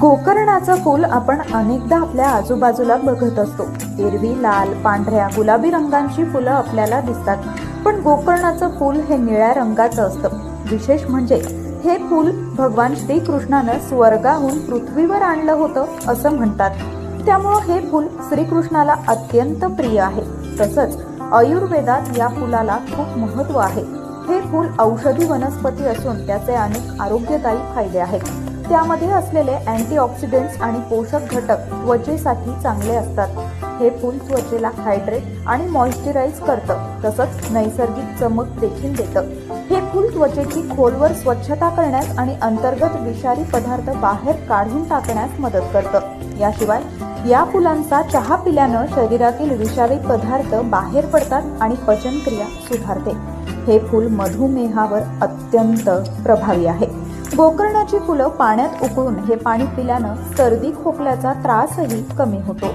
गोकर्णाचं फूल आपण अनेकदा आपल्या आजूबाजूला बघत असतो. एरवी लाल पांढऱ्या गुलाबी रंगांची फुलं आपल्याला दिसतात. पण गोकर्णाचं फूल हे निळ्या रंगाचं असतं. विशेष म्हणजे हे फूल भगवान श्रीकृष्णानं स्वर्गाहून पृथ्वीवर आणलं होतं असं म्हणतात. त्यामुळं हे फूल श्रीकृष्णाला अत्यंत प्रिय आहे. तसंच आयुर्वेदात या फुलाला खूप महत्त्व आहे. हे फूल औषधी वनस्पती असून त्याचे अनेक आरोग्यदायी फायदे आहेत. त्यामध्ये असलेले अँटीऑक्सिडंट्स आणि पोषक घटक त्वचेसाठी चांगले असतात. हे फूल त्वचेला हायड्रेट आणि मॉइश्चराईज करतं. तसंच नैसर्गिक चमक देखील देतं. हे फूल त्वचेची खोलवर स्वच्छता करण्यास आणि अंतर्गत विषारी पदार्थ बाहेर काढून टाकण्यास मदत करतं. याशिवाय या फुलांचा चहा पिल्यानं शरीरातील विषारी पदार्थ बाहेर पडतात आणि पचनक्रिया सुधारते. हे फूल मधुमेहावर अत्यंत प्रभावी आहे. गोकर्णाची फुलं पाण्यात उकळून हे पाणी पिल्यानं सर्दी खोकल्याचा त्रासही कमी होतो.